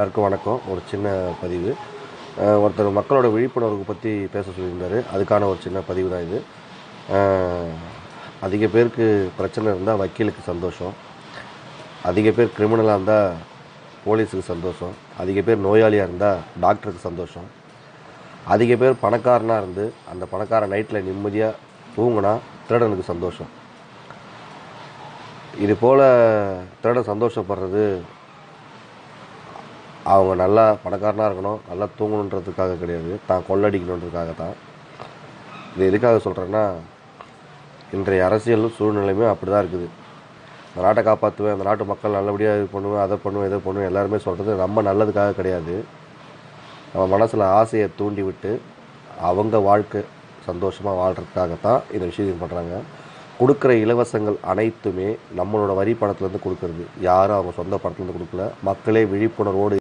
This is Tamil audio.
எல்லாருக்கும் வணக்கம். ஒரு சின்ன பதிவு. ஒருத்தர் மக்களோட விழிப்புணர்வு பற்றி பேச சொல்லியிருந்தார். அதுக்கான ஒரு சின்ன பதிவு தான் இது அதிக பேருக்கு பிரச்சனை இருந்தால் வக்கீலுக்கு சந்தோஷம். அதிக பேர் கிரிமினலாக இருந்தால் போலீஸுக்கு சந்தோஷம். அதிக பேர் நோயாளியாக இருந்தால் டாக்டருக்கு சந்தோஷம். அதிக பேர் பணக்காரனாக இருந்து அந்த பணக்காரன் நைட்டில் நிம்மதியாக தூங்கினா திருடனுக்கு சந்தோஷம். இது போல் திருடன் சந்தோஷப்படுறது அவங்க நல்லா பணக்காரனாக இருக்கணும் நல்லா தூங்கணுன்றதுக்காக கிடையாது. தான் கொள்ளடிக்கணுன்றதுக்காக தான். இது எதுக்காக சொல்கிறேன்னா இன்றைய அரசியல் சூழ்நிலையுமே அப்படி தான் இருக்குது. இந்த நாட்டை காப்பாற்றுவேன் அந்த நாட்டு மக்கள் நல்லபடியாக இது பண்ணுவேன் அதை பண்ணுவேன் இதை பண்ணுவேன் எல்லாருமே சொல்கிறது நம்ம நல்லதுக்காக கிடையாது. நம்ம மனசில் ஆசையை தூண்டி விட்டு அவங்க வாழ்க்கை சந்தோஷமாக வாழ்கிறதுக்காகத்தான் இந்த விஷயத்தையும் பண்ணுறாங்க கொடுக்குற இலவசங்கள் அனைத்துமே நம்மளோட வரி பணத்துலேருந்து கொடுக்கறது. யாரும் அவங்க சொந்த பணத்துலேருந்து கொடுக்கல. மக்களே விழிப்புணர்வோடு